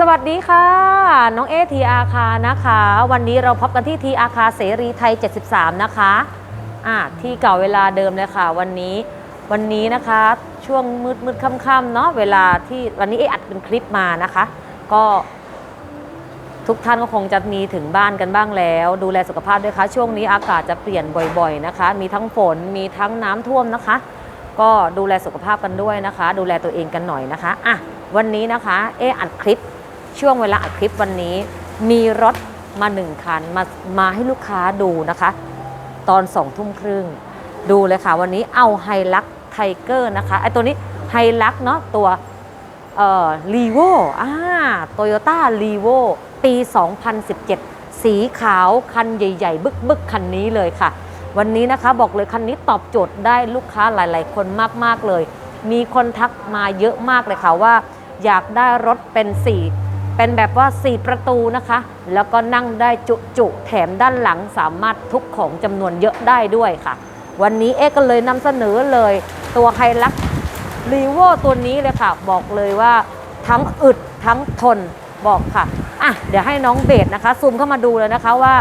สวัสดีค่ะ น้องเอทีอาคานะคะ วันนี้เราพบกันที่ทีอาคาเสรีไทย 73 นะคะอ่าที่เก่าเวลาเดิมเลยค่ะ วันนี้วันนี้นะคะ ช่วงมืดมืดค่ำๆเนาะเวลาที่วันนี้เออัดเป็นคลิปมานะคะ ก็ ทุกท่านก็คงจะมีถึงบ้านกันบ้างแล้ว ดูแลสุขภาพด้วยค่ะช่วงนี้อากาศจะเปลี่ยนบ่อย ๆนะคะ มีทั้งฝนมีทั้งน้ำท่วมนะคะ ก็ดูแลสุขภาพกันด้วยนะคะ ดูแลตัวเองกันหน่อยนะคะอะวันนี้นะคะ เออัดคลิป ช่วงเวลาอัดคลิปวันนี้ มีรถมาหนึ่งคันมามาให้ลูกค้าดูนะคะ ตอนสองทุ่มครึ่ง ดูเลยค่ะ วันนี้เอาไฮลักไทเกอร์นะคะไอตัวนี้ไฮลักเนาะตัวเอ่อรีโวอ่าโตโยต้ารีโวปี 2017 สีขาวคันใหญ่ ๆ บึกๆ คันนี้เลยค่ะ วันนี้นะคะบอกเลยคันนี้ตอบโจทย์ได้ลูกค้าหลายๆ คนมากๆเลย มีคนทักมาเยอะมากเลยค่ะว่า อยากได้รถเป็นสี เป็นแบบว่า 4 ประตูนะคะ แล้วก็นั่งได้จุจุแถมด้านหลังสามารถทุกของจำนวนเยอะได้ด้วยค่ะ วันนี้เอ๊ก็เลยนำเสนอเลย ตัวไฮลักรีโวตัวนี้เลยค่ะ บอกเลยว่าทั้งอึดทั้งทนบอกค่ะอะ เดี๋ยวให้น้องเบสนะคะ ซูมเข้ามาดูเลยนะคะว่า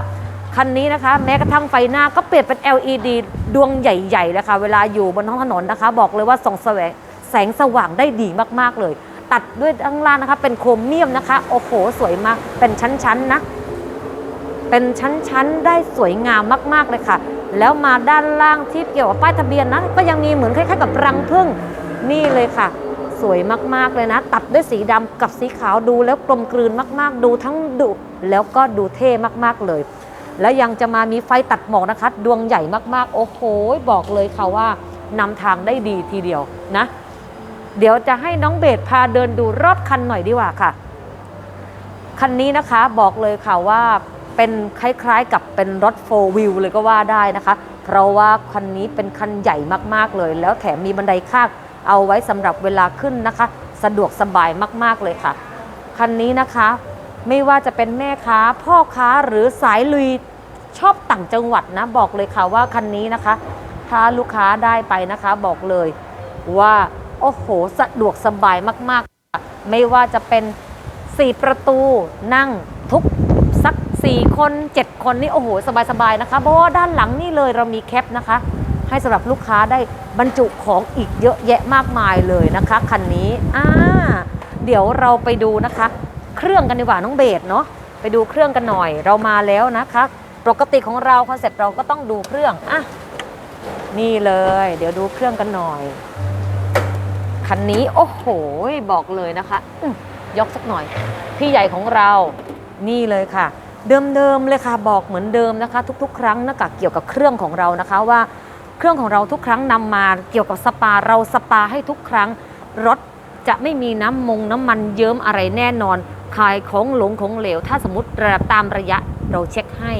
คันนี้นะคะ แม้กระทั่งไฟหน้าก็เปลี่ยนเป็น LED ดวงใหญ่ๆเลยค่ะ เวลาอยู่บนท้องถนนนะคะ บอกเลยว่าส่องแสงแสงสว่างได้ดีมากๆเลย ตัดด้วยด้านล่างนะคะ เป็นโครเมียมนะคะ โอ้โห สวยมาก เป็นชั้นๆนะ เป็นชั้นๆ ได้สวยงามมากๆเลยค่ะ แล้วมาด้านล่างที่เกี่ยวกับป้ายทะเบียนนะ ก็ยังมีเหมือนคล้ายๆกับรังผึ้งนี่เลยค่ะ สวยมากๆเลยนะ ตัดด้วยสีดำกับสีขาวดูแล้วกลมกลืนมากๆ ดูทั้งดุแล้วก็ดูเท่มากๆเลย แล้วยังจะมามีไฟตัดหมอกนะคะ ดวงใหญ่มากๆ โอ้โห บอกเลยค่ะว่านำทางได้ดีทีเดียวนะ เดี๋ยวจะให้น้องเบสพาเดินดูรอบคันหน่อยดีกว่าค่ะ คันนี้นะคะบอกเลยค่ะว่าเป็นคล้ายๆกับเป็นรถ4 wheel เลยก็ว่าได้นะคะ เพราะว่าคันนี้เป็นคันใหญ่มากๆเลย แล้วแถมมีบันไดข้างเอาไว้สำหรับเวลาขึ้นนะคะ สะดวกสบายมากๆเลยค่ะ คันนี้นะคะไม่ว่าจะเป็นแม่ค้าพ่อค้าหรือสายลุยชอบต่างจังหวัดนะบอกเลยค่ะว่าคันนี้นะคะ ถ้าลูกค้าได้ไปนะคะ บอกเลยว่า โอ้โห สะดวกสบายมากๆ ไม่ว่าจะเป็น 4 ประตูนั่งทุกสัก 4 คน 7 คนนี่โอ้โห สบายๆนะคะ เพราะว่าด้านหลังนี่เลยเรามีแคปนะคะ ให้สำหรับลูกค้าได้บรรจุของอีกเยอะแยะมากมายเลยนะคะคันนี้อ่าเดี๋ยวเราไปดูนะคะ เครื่องกันดีกว่าน้องเบสเนาะไปดูเครื่องกันหน่อยเรามาแล้วนะคะ ปกติของเราคอนเซ็ปต์เราก็ต้องดูเครื่องอะนี่เลย เดี๋ยวดูเครื่องกันหน่อย คันนี้โอ้โห บอกเลยนะคะยกสักหน่อย พี่ใหญ่ของเรานี่เลยค่ะ เดิมๆเลยค่ะบอกเหมือนเดิมนะคะ ทุก ๆ ครั้งนะกะเกี่ยวกับเครื่องของเรานะคะว่าเครื่องของเราทุกครั้งนำมาเกี่ยวกับสปาเราสปาให้ทุกครั้ง รถจะไม่มีน้ำมงน้ำมันเยิ้มอะไรแน่นอนขายของหลงของเหลว ถ้าสมมติระตามระยะเราเช็คให้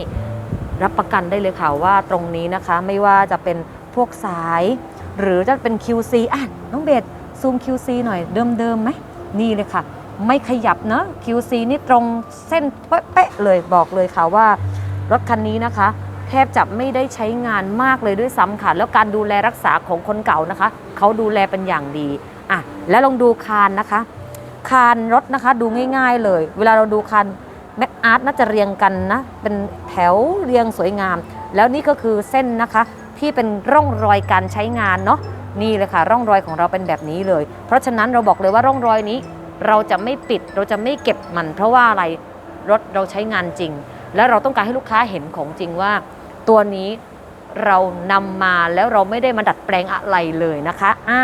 รับประกันได้เลยค่ะว่าตรงนี้นะคะ ไม่ว่าจะเป็นพวกสาย หรือจะเป็น QC อะน้องเบส ซูม QC หน่อยเดิมๆไหมนี่เลยค่ะ ไม่ขยับเนอะ QC นี่ตรงเส้นเป๊ะเลยบอกเลยค่ะว่ารถคันนี้นะคะ แทบจะไม่ได้ใช้งานมากเลยด้วยซ้ำค่ะ แล้วการดูแลรักษาของคนเก่านะคะ เขาดูแลเป็นอย่างดีอะแล้วลองดูคานนะคะ คานรถนะคะดูง่าย ๆเลย เวลาเราดูคานแม็กอาร์ตน่าจะเรียงกันนะ เป็นแถวเรียงสวยงาม แล้วนี่ก็คือเส้นนะคะที่เป็นร่องรอยการใช้งานเนาะ นี่เลยค่ะ ร่องรอยของเราเป็นแบบนี้เลย เพราะฉะนั้นเราบอกเลยว่าร่องรอยนี้ เราจะไม่ปิดเราจะไม่เก็บมัน เพราะว่าอะไรรถเราใช้งานจริง และเราต้องการให้ลูกค้าเห็นของจริงว่า ตัวนี้เรานำมาแล้วเราไม่ได้มาดัดแปลงอะไรเลยนะคะอ่า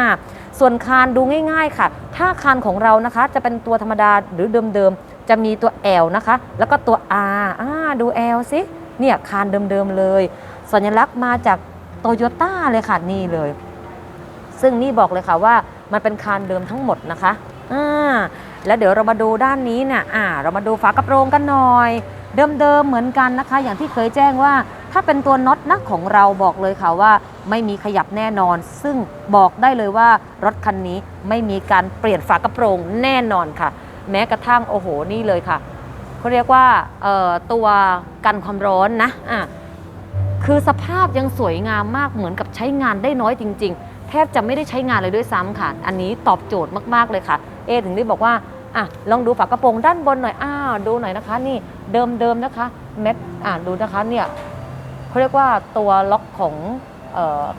ส่วนคานดูง่าย ๆค่ะ ถ้าคานของเรานะคะ จะเป็นตัวธรรมดาหรือเดิมๆ จะมีตัว L นะคะ แล้วก็ตัว R อ่าดู L สิเนี่ยคานเดิมๆเลย สัญลักษณ์มาจากโตโยต้าเลยค่ะนี่เลย ซึ่งนี่บอกเลยค่ะว่ามันเป็นคานเดิมทั้งหมดนะคะอ่าแล้วเดี๋ยวเรามาดูด้านนี้เนี่ยอ่า เรามาดูฝากระโปรงกันหน่อย เดิมๆเหมือนกันนะคะ อย่างที่เคยแจ้งว่า ถ้าเป็นตัวน็อตนะของเราบอกเลยค่ะว่า ไม่มีขยับแน่นอน ซึ่งบอกได้เลยว่ารถคันนี้ไม่มีการเปลี่ยนฝากระโปรงแน่นอนค่ะ แม้กระทั่งโอ้โหนี่เลยค่ะเขาเรียกว่าตัวกันความร้อนนะอะคือสภาพยังสวยงามมากเหมือนกับใช้งานได้น้อยจริง ๆ แทบจะไม่ได้ใช้งานเลยด้วยซ้ำค่ะ อันนี้ตอบโจทย์มากๆเลยค่ะ เอถึงได้บอกว่าอะลองดูฝากระโปรงด้านบนหน่อยอ้าวดูหน่อยนะคะ นี่เดิมเดิมๆนะคะเม็ดอ่าดูนะคะเนี่ยเขาเรียกว่าตัวล็อกของ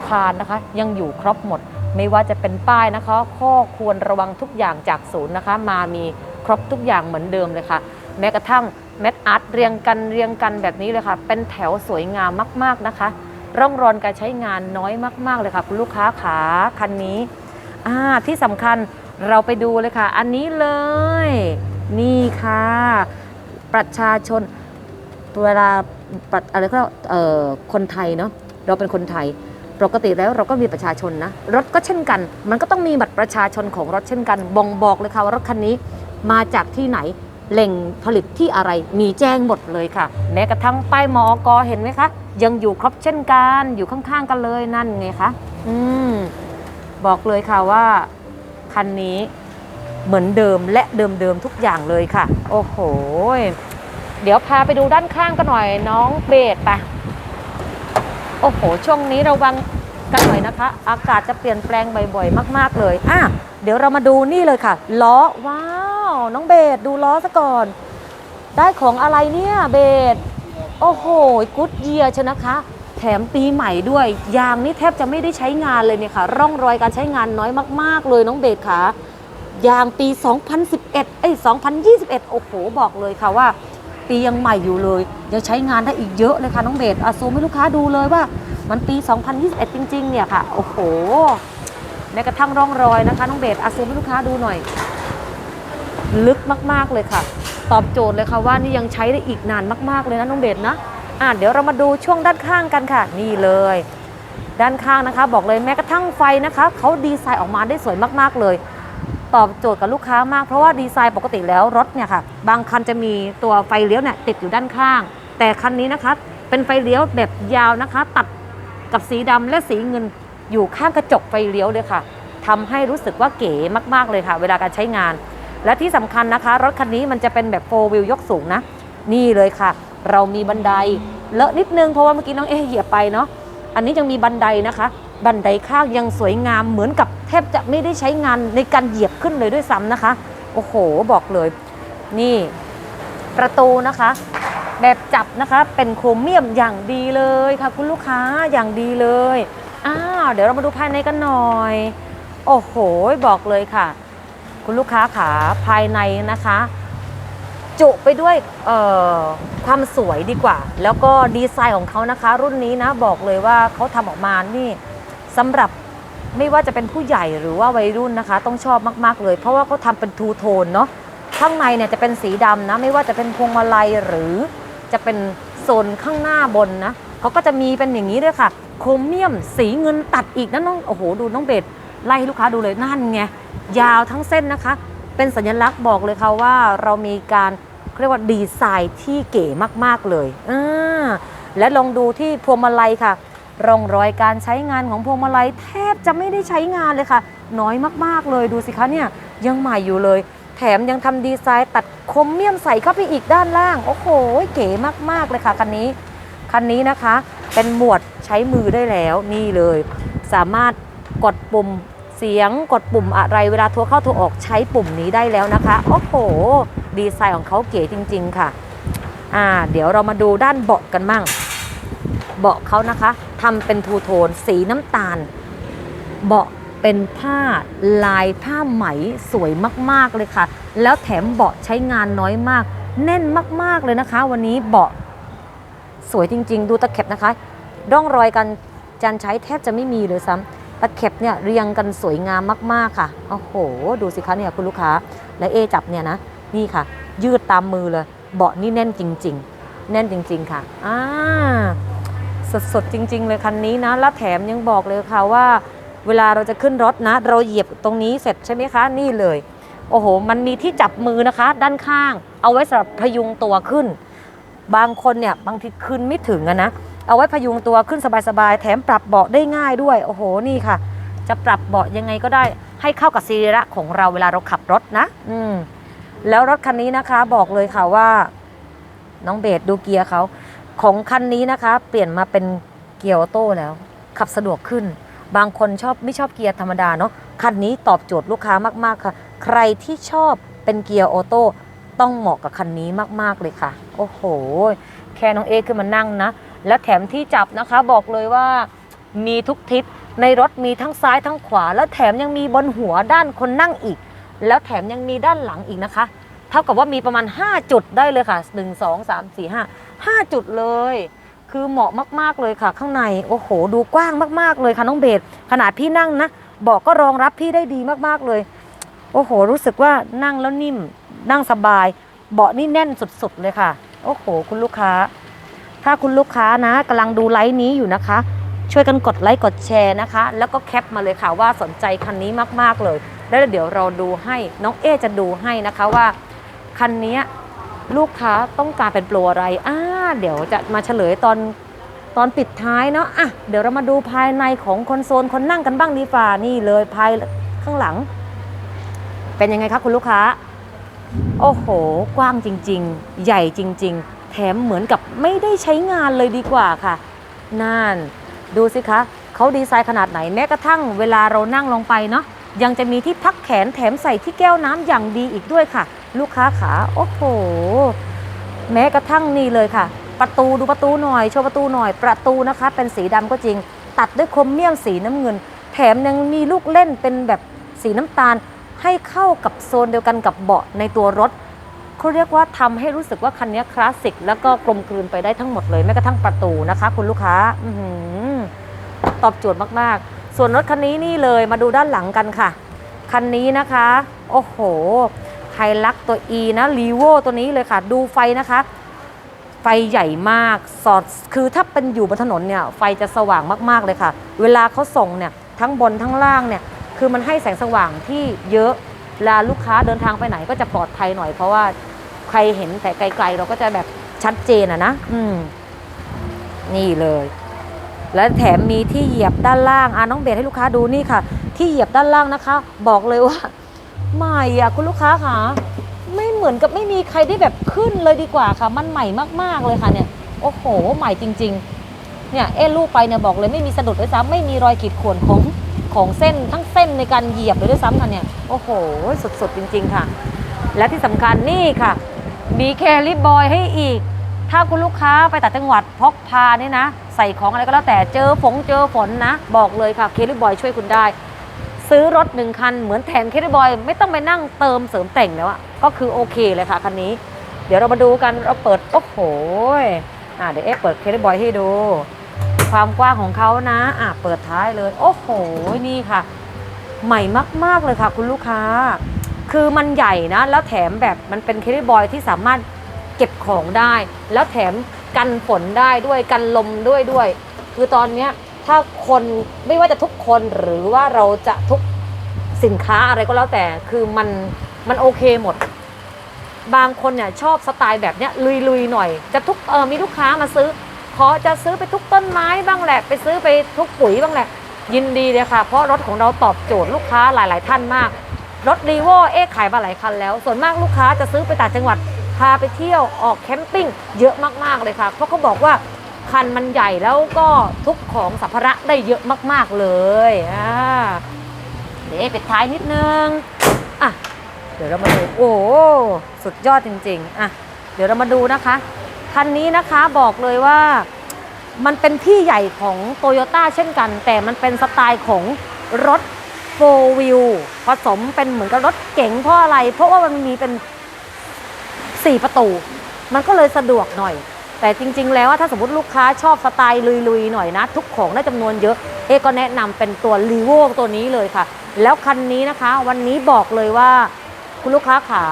คานนะคะ ยังอยู่ครบหมด ไม่ว่าจะเป็นป้ายนะคะ ข้อควรระวังทุกอย่างจากศูนย์นะคะ มามีครบทุกอย่างเหมือนเดิมเลยค่ะ แม้กระทั่งเม็ดอาร์ตเรียงกันเรียงกันแบบนี้เลยค่ะ เป็นแถวสวยงามมาก ๆนะคะ ร่องรอยการใช้งานน้อยมาก ๆ เลยค่ะ คุณลูกค้าขาคันนี้ที่สำคัญเราไปดูเลยค่ะ อันนี้เลย นี่ค่ะ ประชาชนเวลาอะไรก็เอ่อคนไทยเนาะเราเป็นคนไทยปกติแล้วเราก็มีประชาชนนะ รถก็เช่นกัน มันก็ต้องมีบัตรประชาชนของรถเช่นกันบ่งบอกเลยค่ะว่ารถคันนี้มาจากที่ไหน แหล่งผลิตที่อะไรมีแจ้งหมดเลยค่ะ แม้กระทั่งป้ายมอกเห็นไหมคะ ยังอยู่ครบเช่นกันอยู่ข้างๆกันเลยนั่นไงคะอืมบอกเลยค่ะว่าคันนี้เหมือนเดิมและเดิมๆทุกอย่างเลยค่ะ โอ้โห เดี๋ยวพาไปดูด้านข้างกันหน่อยน้องเบสไปโอ้โห ช่วงนี้ระวัง กันหน่อยนะคะ อากาศจะเปลี่ยนแปลงบ่อยๆ มาก ๆ เลยอะเดี๋ยวเรามาดูนี่เลยค่ะ ล้อ ว้าว น้องเบสดูล้อซะก่อน ได้ของอะไรเนี่ยเบสโอ้โหกุดเยียชนะคะ แถมปีใหม่ด้วย ยางนี่แทบจะไม่ได้ใช้งานเลยเนี่ยค่ะ ร่องรอยการใช้งานน้อยมาก ๆ เลยน้องเบสค่ะยางปี 2011เอ้ย2021 โอ้โห บอกเลยค่ะว่า ปียังใหม่อยู่เลย ยังใช้งานได้อีกเยอะเลยค่ะน้องเบสอาซูมให้ลูกค้าดูเลยว่า มันปี 2021 จริง ๆ เนี่ยค่ะ โอ้โห แม้กระทั่งร่องรอยนะคะ น้องเบสอาเซมให้ลูกค้าดูหน่อย ลึกมากๆเลยค่ะ ตอบโจทย์เลยค่ะว่านี่ยังใช้ได้อีกนานมากๆเลยนะน้องเบสนะอะเดี๋ยวเรามาดูช่วงด้านข้างกันค่ะ นี่เลย ด้านข้างนะคะ บอกเลยแม้กระทั่งไฟนะคะเขาดีไซน์ออกมาได้สวยมากๆเลยตอบโจทย์กับลูกค้ามากเพราะว่าดีไซน์ปกติแล้วรถเนี่ยค่ะ บางคันจะมีตัวไฟเลี้ยวเนี่ยติดอยู่ด้านข้าง แต่คันนี้นะคะ เป็นไฟเลี้ยวแบบยาวนะคะ ตัด กับสีดำและสีเงินอยู่ข้างกระจกไฟเลี้ยวเลยค่ะทำให้รู้สึกว่าเก๋มากๆเลยค่ะ เวลาการใช้งาน และที่สำคัญนะคะ รถคันนี้มันจะเป็นแบบโฟวิลยกสูงนะ นี่เลยค่ะ เรามีบันไดเลอะนิดนึงเพราะว่าเมื่อกี้น้องเอเหยียบไปเนาะอันนี้ยังมีบันไดนะคะ บันไดข้างยังสวยงามเหมือนกับแทบจะไม่ได้ใช้งานในการเหยียบขึ้นเลยด้วยซ้ำนะคะ โอ้โหบอกเลย นี่ ประตูนะคะ แบบจับนะคะ เป็นโครเมียมอย่างดีเลยค่ะ คุณลูกค้าอย่างดีเลยอ้าวเดี๋ยวเรามาดูภายในกันหน่อย โอ้โหบอกเลยค่ะ คุณลูกค้าขาภายในนะคะ จุไปด้วยเอ่อความสวยดีกว่า แล้วก็ดีไซน์ของเขานะคะ รุ่นนี้นะบอกเลยว่าเขาทำออกมานี่สำหรับไม่ว่าจะเป็นผู้ใหญ่หรือว่าวัยรุ่นนะคะ ต้องชอบมาก ๆ เลย เพราะว่าเขาทำเป็นทูโทนเนาะข้างในเนี่ยจะเป็นสีดำนะ ไม่ว่าจะเป็นพวงมาลัยหรือ จะเป็นโซนข้างหน้าบนนะเขาก็จะมีเป็นอย่างนี้ด้วยค่ะ โครเมียมสีเงินตัดอีกนะน้องโอ้โหดูน้องเบสไล่ให้ลูกค้าดูเลยนั่นไงยาวทั้งเส้นนะคะ เป็นสัญลักษณ์บอกเลยค่ะว่าเรามีการเรียกว่าดีไซน์ที่เก๋มาก ๆ เลยอ่าและลองดูที่พวงมาลัยค่ะร่องรอยการใช้งานของพวงมาลัยแทบจะไม่ได้ใช้งานเลยค่ะ น้อยมาก ๆ เลยดูสิคะเนี่ยยังใหม่อยู่เลย ถมยังทำดีไซน์ตัดครเมียมใส่เข้าไปอีกด้านล่าง โอ้โห เก๋มากๆเลยค่ะคันนี้ คันนี้นะคะ เป็นหมวดใช้มือได้แล้วนี่เลย สามารถกดปุ่มเสียงกดปุ่มอะไรเวลาโทรเข้าโทรออกใช้ปุ่มนี้ได้แล้วนะคะ โอ้โห ดีไซน์ของเขาเก๋จริง ๆ ค่ะ อ่า เดี๋ยวเรามาดูด้านเบาะกันมั่ง เบาะเขานะคะทำเป็นทูโทนสีน้ำตาล เบาะ เป็นผ้าลายผ้าไหมสวยมากๆเลยค่ะ แล้วแถมเบาะใช้งานน้อยมาก แน่นมากๆเลยนะคะ วันนี้เบาะสวยจริง ๆ ดูตะเข็บนะคะร่องรอยกันจานใช้แทบจะไม่มีเลยซ้ำตะเข็บเนี่ยเรียงกันสวยงามมากๆค่ะโอ้โห ดูสิคะเนี่ยคุณลูกค้า และเอจับเนี่ยนะนี่ค่ะ ยืดตามมือเลย เบาะนี่แน่นจริง ๆ แน่นจริง ๆ ค่ะอ่าสดๆจริง ๆ เลยคันนี้นะแล้วแถมยังบอกเลยค่ะว่า เวลาเราจะขึ้นรถนะ เราเหยียบตรงนี้เสร็จใช่ไหมคะ นี่เลย โอ้โห มันมีที่จับมือนะคะ ด้านข้าง เอาไว้สำหรับพยุงตัวขึ้น บางคนเนี่ยบางทีขึ้นไม่ถึงอะนะ เอาไว้พยุงตัวขึ้นสบายๆ แถมปรับเบาะได้ง่ายด้วย โอ้โห นี่ค่ะ จะปรับเบาะยังไงก็ได้ ให้เข้ากับสีระของเราเวลาเราขับรถนะ อืม แล้วรถคันนี้นะคะ บอกเลยค่ะว่า น้องเบสดูเกียร์เขา ของคันนี้นะคะ เปลี่ยนมาเป็นเกียร์ออโต้แล้ว ขับสะดวกขึ้น บางคนชอบไม่ชอบเกียร์ธรรมดาเนาะคันนี้ตอบโจทย์ลูกค้ามาก ๆ ค่ะ ใครที่ชอบเป็นเกียร์ออโต้ต้องเหมาะกับคันนี้มาก ๆ เลยค่ะ โอ้โห แค่น้องเอขึ้นมานั่งนะ และแถมที่จับนะคะบอกเลยว่ามีทุกทิศในรถมีทั้งซ้ายทั้งขวา แล้วแถมยังมีบนหัวด้านคนนั่งอีก แล้วแถมยังมีด้านหลังอีกนะคะ เท่ากับว่ามีประมาณ 5 จุดได้เลยค่ะ 1 2 3 4 5 5 จุดเลย คือเหมาะมากๆเลยค่ะ ข้างในโอ้โห ดูกว้างมากๆเลยค่ะน้องเบสขนาดพี่นั่งนะเบอกก็รองรับพี่ได้ดีมากๆเลย โอ้โห รู้สึกว่านั่งแล้วนิ่ม นั่งสบาย เบาะนี่แน่นสุดๆเลยค่ะ โอ้โห คุณลูกค้า ถ้าคุณลูกค้านะกำลังดูไลฟ์นี้อยู่นะคะ ช่วยกันกดไลค์กดแชร์นะคะ แล้วก็แคปมาเลยค่ะว่าสนใจคันนี้มากๆเลย แล้วเดี๋ยวเราดูให้น้องเอจะดูให้นะคะว่าคันนี้ลูกค้าต้องการเป็นโปรอะไรอ่า เดี๋ยวจะมาเฉลยตอนตอนปิดท้ายเนาะอะเดี๋ยวเรามาดูภายในของคอนโซลคนนั่งกันบ้างดีฝ่านี่เลยภายข้างหลัง เป็นยังไงคะคุณลูกค้า โอ้โห กว้างจริง ๆ ใหญ่จริง ๆ แถมเหมือนกับไม่ได้ใช้งานเลยดีกว่าค่ะนั่นดูสิคะเขาดีไซน์ขนาดไหนแม้กระทั่งเวลาเรานั่งลงไปเนาะยังจะมีที่พักแขนแถมใส่ที่แก้วน้ำอย่างดีอีกด้วยค่ะ ลูกค้าขาโอ้โห แม้กระทั่งนี่เลยค่ะ ประตูดูประตูหน่อยโชว์ประตูหน่อย ประตูนะคะ เป็นสีดำก็จริง ตัดด้วยครเมียมสีน้ำเงิน แถมยังมีลูกเล่นเป็นแบบสีน้ำตาล ให้เข้ากับโซนเดียวกันกับเบาะในตัวรถเขาเรียกว่าทำให้รู้สึกว่าคันนี้คลาสสิกแล้วก็กลมกลืนไปได้ทั้งหมดเลยแม้กระทั่งประตูนะคะ คุณลูกค้าอตอบโจทย์มากๆ ส่วนรถคันนี้นี่เลยมาดูด้านหลังกันค่ะ คันนี้นะคะ โอ้โห ไฮลักตัว E นะรีโวตัวนี้เลยค่ะ ดูไฟนะคะ ไฟใหญ่มากสอดคือถ้าเป็นอยู่บนถนนเนี่ย ไฟจะสว่างมากๆเลยค่ะ เวลาเขาส่งเนี่ยทั้งบนทั้งล่างเนี่ย คือมันให้แสงสว่างที่เยอะเวลาลูกค้าเดินทางไปไหนก็จะปลอดภัยหน่อย เพราะว่าใครเห็นแต่ไกลๆ เราก็จะแบบชัดเจนอะนะ อืม นี่เลย และแถมมีที่เหยียบด้านล่างอะน้องเบสให้ลูกค้าดูนี่ค่ะ ที่เหยียบด้านล่างนะคะ บอกเลยว่า ใหม่อะคุณลูกค้าค่ะ ไม่เหมือนกับไม่มีใครได้แบบขึ้นเลยดีกว่าค่ะ มันใหม่มากๆเลยค่ะเนี่ย โอ้โห ใหม่จริง ๆ เนี่ยเอ้ลูกไปเนี่ยบอกเลยไม่มีสะดุดด้วยซ้ำไม่มีรอยขีดข่วนของของเส้นทั้งเส้นในการเหยียบเลยด้วยซ้ำค่ะเนี่ย โอ้โห สดๆจริง ๆ ค่ะ และที่สำคัญนี่ค่ะมีแคลิบอยให้อีก ถ้าคุณลูกค้าไปต่างจังหวัดพกพาเนี่ยนะ ใส่ของอะไรก็แล้วแต่เจอฝงเจอฝนนะ บอกเลยค่ะ เคลิบอยช่วยคุณได้ ซื้อรถหนึ่งคัน เหมือนแถมเคลิบอย ไม่ต้องไปนั่งเติมเสริมแต่งแล้วอะก็คือโอเคเลยค่ะคันนี้ เดี๋ยวเรามาดูกันเราเปิด โอ้โหอะเดี๋ยวเอ๊เปิดเคลิบอยให้ดู ความกว้างของเขานะอะเปิดท้ายเลย โอ้โหนี่ค่ะ ใหม่มาก ๆเลยค่ะ คุณลูกค้า คือมันใหญ่นะ แล้วแถมแบบมันเป็นเคลิบอยที่สามารถเก็บของได้ แล้วแถมกันฝนได้ด้วยกันลมด้วยด้วย คือตอนเนี้ย ถ้าคนไม่ว่าจะทุกคนหรือว่าเราจะทุกสินค้าอะไรก็แล้วแต่คือมันมันโอเคหมด บางคนเนี่ยชอบสไตล์แบบเนี้ยลุยๆหน่อย จะทุกเออมีลูกค้ามาซื้อ ขอจะซื้อไปทุกต้นไม้บ้างแหละไปซื้อไปทุกปุ๋ยบ้างแหละ ยินดีเลยค่ะ เพราะรถของเราตอบโจทย์ลูกค้าหลาย ๆ ท่านมาก รถรีโวเอ๊ขายมาหลายคันแล้ว ส่วนมากลูกค้าจะซื้อไปต่างจังหวัดพาไปเที่ยวออกแคมปิ้งเยอะมากๆเลยค่ะ เพราะเขาบอกว่า คันมันใหญ่แล้วก็ทุกของสัมภาระได้เยอะมาก ๆ เลยอ่าเดี๋ยวปิดท้ายนิดนึงอะเดี๋ยวเรามาดูโอ้สุดยอดจริง ๆอะเดี๋ยวเรามาดูนะคะคันนี้นะคะบอกเลยว่ามันเป็นพี่ใหญ่ของโตโยต้าเช่นกัน แต่มันเป็นสไตล์ของรถโฟวิวผสมเป็นเหมือนกับรถเก๋งเพราะอะไร เพราะว่ามันมีเป็น 4 ประตู มันก็เลยสะดวกหน่อย แต่จริง ๆ แล้วถ้าสมมติลูกค้าชอบสไตล์ลุยๆหน่อยนะ ทุกของได้จำนวนเยอะ เอก็แนะนำเป็นตัวรีโวตัวนี้เลยค่ะ แล้วคันนี้นะคะ วันนี้บอกเลยว่าคุณลูกค้าขา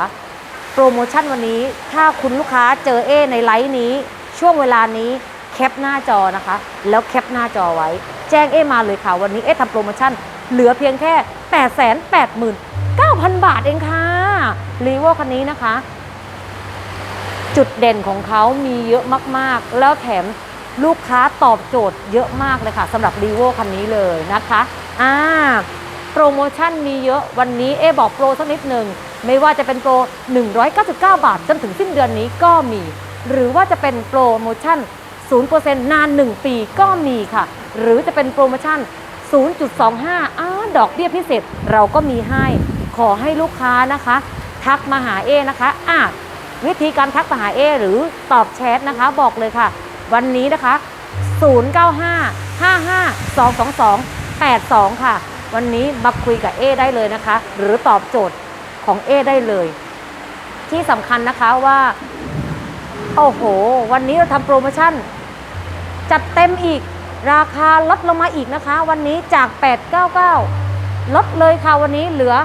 โปรโมชั่นวันนี้ ถ้าคุณลูกค้าเจอเอในไลฟ์นี้ ช่วงเวลานี้แคปหน้าจอนะคะ แล้วแคปหน้าจอไว้ แจ้งเอมาเลยค่ะ วันนี้เอทำโปรโมชั่นเหลือเพียงแค่ 8 8 9 0 0 0 บาทเองค่ะรีโวคันนี้นะคะ จุดเด่นของเขามีเยอะมากๆ แล้วแถมลูกค้าตอบโจทย์เยอะมากเลยค่ะสำหรับรีโวคันนี้เลยนะคะอ่าโปรโมชั่นมีเยอะวันนี้เอบอกโปรสักนิดหนึ่งไม่ว่าจะเป็นโปร 199 บาท จนถึงสิ้นเดือนนี้ก็มี หรือว่าจะเป็นโปรโมชั่น 0%นาน 1 ปีก็มีค่ะ หรือจะเป็นโปรโมชั่น 0.25อ้าดอกเบี้ยพิเศษเราก็มีให้ ขอให้ลูกค้านะคะ ทักมาหาเอนะคะอะ วิธีการทักมาหาเอหรือตอบแชทนะคะ บอกเลยค่ะ วันนี้นะคะ 095 55 222 82 ค่ะ วันนี้มาคุยกับเอได้เลยนะคะ หรือตอบโจทย์ของเอได้เลย ที่สำคัญนะคะว่า โอ้โห วันนี้เราทำโปรโมชั่น จัดเต็มอีกราคาลดลงมาอีกนะคะ วันนี้จาก 899 ลดเลยค่ะวันนี้เหลือ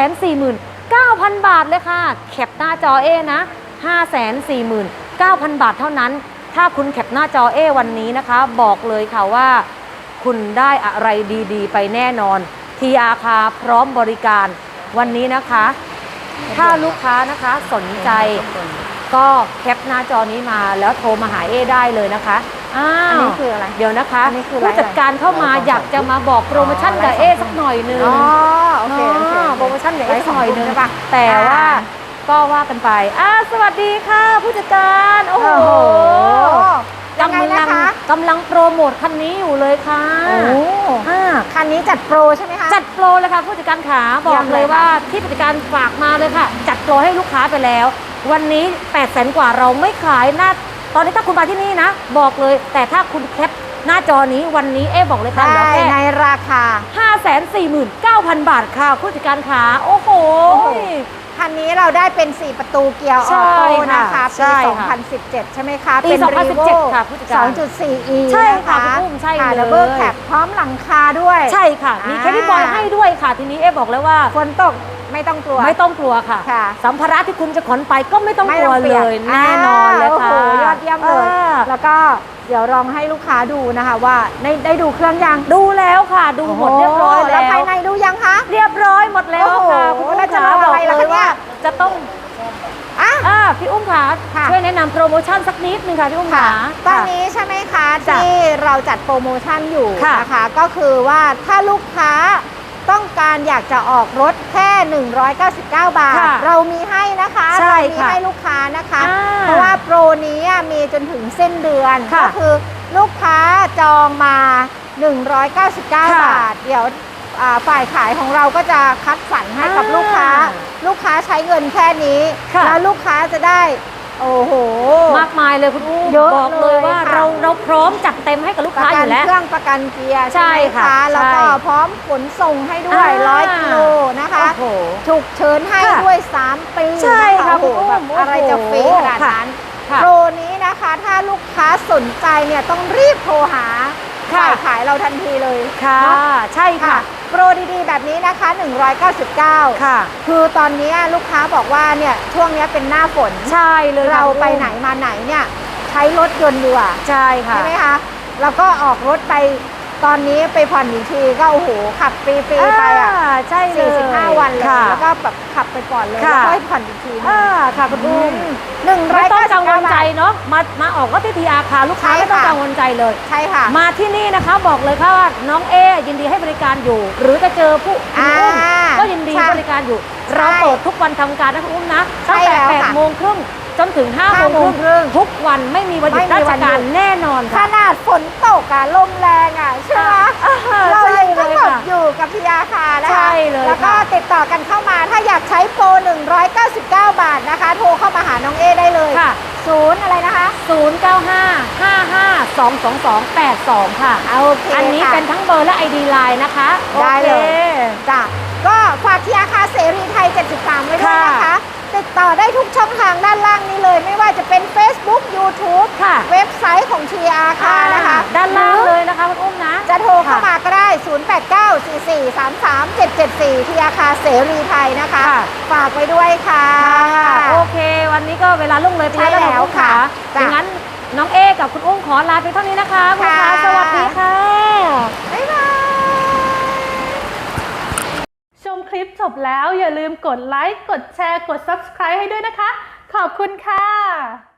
540,000 9,000 บาทเลยค่ะ แคปหน้าจอเอนะ 549,000 บาทเท่านั้น ถ้าคุณแคปหน้าจอเอวันนี้นะคะ บอกเลยค่ะว่า คุณได้อะไรดีๆ ไปแน่นอน ทีอาคาพร้อมบริการวันนี้นะคะ ถ้าลูกค้านะคะสนใจ ก็แคปหน้าจอนี้มาแล้วโทรมาหาเอได้เลยนะคะอ้าอันวนี้คืออะไร เดี๋ยวนะคะอันนี้คืออะไรผู้จัดการเข้ามาอยากจะมาบอกโปรโมชั่นกับเอสักหน่อยนึง อ๋อโอเคโอเคาโปรโมชั่นกับเอไว้สักหน่อยนึงสองกลุ่มใช่ปะแต่ว่าอ่าก็ว่ากันไปอ่าสวัสดีค่ะ ผู้จัดการโอ้โหโอ้โหยังไงกำลันะคะกำลังโปรโมทคันนี้อยู่เลยค่ะโอ้ อ่า คันนี้จัดโปรใช่ไหมคะ จัดโปรเลยค่ะผู้จัดการขาบอเยี่กยมเลเลยยว่าค่ะที่ผู้จัดการฝากมาเลยค่ะ จัดโปรให้ลูกค้าไปแล้ว วันนี้8 0 0 0 0กว่าเราไม่ขายหน้า ตอนนี้ถ้าคุณมาที่นี่นะ บอกเลยแต่ถ้าคุณแคปหน้าจอนี้วันนี้เอ๊บอกเลยค่ะเหลือได้แค่ในราคา 549,000 บาทค่ะผู้จัดการขาโอ้โหโอ้โห คันนี้เราได้เป็น 4 ประตูเกียร์อใช่อโต้ค่ะนะคะใช่ปี ค่ะ2017 ใช่ไหมคะ ปีเป็น2017ค่ะผู้จัดการ 2.4e ใช่นค่ะคุณอุ้มใช่ค่ะเลย ดับเบิลแคปพร้อมหลังคาด้วย ใช่ค่ะ มีอ่า แคดดี้บอยให้ด้วยค่ะ ทีนี้เอ๊บอกเลยว่า ฝนตก ไม่ต้องกลัว ไม่ต้องกลัวค่ะ ค่ะสัมภาระที่คุณจะขนไปก็ไม่ต้องไม่กลัวปีเลยแน่นอนเลยค่ะโอ้โหยอดเยี่ยมเลย อ่าแล้วก็เดี๋ยวลองให้ลูกค้าดูนะคะว่าได้ได้ดูเครื่องยังดูแล้วค่ะ ดูหมดเรียบร้อยโโหแล้วภายในดูยังคะ เรียบร้อยหมดแล้วค่ะโอ้โหคุณอุ้มแล้วจะขารอบอกอะไรล่ะเลยคะเนี่ย ว่าจะต้องอะ อ่าพี่อุ้มค่ะค่ะ ช่วยแนะนำโปรโมชั่นสักนิดนึงค่ะพี่อุ้มค่ะค่ะตอนนี้ใช่ไหมคะ จ้ะที่เราจัดโปรโมชั่นอยู่ค่ะนะคะ ก็คือว่าถ้าลูกค้า ต้องการอยากจะออกรถแค่ 199 บาท ค่ะเรามีให้นะคะใช่เรามีค่ะให้ลูกค้านะคะ อ่าเพราะว่าโปรนี้มีจนถึงสิ้นเดือน ค่ะก็คือลูกค้าจองมา 199บาค่ะทเดี๋ยวอ่าฝ่ายขายของเราก็จะคัดสรรให้กับอ่าลูกค้า ลูกค้าใช้เงินแค่นี้ ค่ะ แล้วลูกค้าจะได้ โอ้โห มากมายเลยคุณอุ้มเยอะบอกเลยว่าเลยค่ะ เราเราพร้อมจัดเต็มให้กับลูกประค้าอกันยู่แล้ว เครื่องประกันเกียร์ใช่ใช่ไหมค่ะคะแล้วก็ใช่พร้อมขนส่งให้ด้วยอ่า ร้อยกิโลนะคะ โอ้โห ฉุกเฉินให้ค่ะด้วย 3 ปีใช่นค่ะโอ้โหคุณอุ้มแบบโอ้โหอะไรจะฟรีขนาดค่ะนั้นค่ะโปรนี้นะคะถ้าลูกค้าสนใจเนี่ยต้องรีบโทรหาค่ะ ฝ่ายขายเราทันทีเลย ค่ะ เนาะใช่ค่ะ ค่ะ โปรดีๆ แบบนี้นะคะ 199 ค่ะ คือตอนนี้ลูกค้าบอกว่าเนี่ยช่วงนี้เป็นหน้าฝน ใช่เลยค่ะเราคุณไปอุ้มไหนมาไหนเนี่ยใช้รถยนต์ดีกว่าใช่ค่ะ ใช่ไหมคะ แล้วก็ออกรถไป ตอนนี้ไปผ่อนอีกทีก็โอ้โหขับฟรีๆไปอะาใช่เลย45วันเลยค่ะแล้วก็แบบขับไปก่อนเลยค่ะแล้วก็ให้ผ่อนอีกทีนึงอ่าค่ะคุณอุ้มหนึ่งร้อไม่ยต้องเก้าสิกับงวเก้าลใจบาทเนาะมามาออกรถที่ทีอาคาลูกค้าใช่ไม่ต้องค่ะ กังวลใจเลย ใช่ค่ะ มาที่นี่นะคะบอกเลยค่ะว่าน้องเอยินดีให้บริการอยู่ หรือจะเจอผู้คุณอุ้มอ่าก็ยินดีใช่บริการอยู่ใช่เราเปิดทุกวันทำการนะคุณอุ้มนะตั้งใช่แต่แล้วค่ะ 8โมงครึ่ง จนถึง5ห้าโมงโมงคครึ่รึ่งงทุกวันไม่มีวันหยุดไม่รามีชวันหยุดการแน่นอนขค่ะ นาดฝนตกอะลมแรงอะใช่ไหมอ่าเราใช่ยังเลต้องยหมดค่ะอยู่กับพีอาคานะคะใช่เลยแล้วก็ค่ะ ติดต่อกันเข้ามาถ้าอยากใช้โปร 199 บาทนะคะ โทรเข้ามาหาน้องเอได้เลยค่ะ ศูนย์อะไรนะคะ 095 55 222 82 ค่ะ โอเคอันนี้ค่ะเป็นทั้งเบอร์และ ID Line นะคะได้เลย โอค จ้ะก็ฝากที่อาคาเสรีไทย 73 ไว้ด้วยนะคะค่ะ ติดต่อได้ทุกช่องทางด้านล่างนี้เลย ไม่ว่าจะเป็น Facebook YouTube ค่ะ เว็บไซต์ของทีอาคานะคะ ด้านล่างเลยนะคะคุณอุ้มนะ จะโทรเข้ามาก็ได้ 0894433774 ที่อาคาเสรีไทยนะคะค่ะฝากไว้ด้วยค่ะ โอเค วันนี้ก็เวลาล่วงเลยไปใช่แล้วแล้วณอุ้มค่ะจ้ะอย่างนั้นน้องเอกับคุณอุ้มขอลาไปเท่านี้นะคะคุณลูกค้าค่ะสวัสดีค่ะ คลิปจบแล้วอย่าลืมกดไลค์ กดแชร์ กด Subscribe ให้ด้วยนะคะ ขอบคุณค่ะ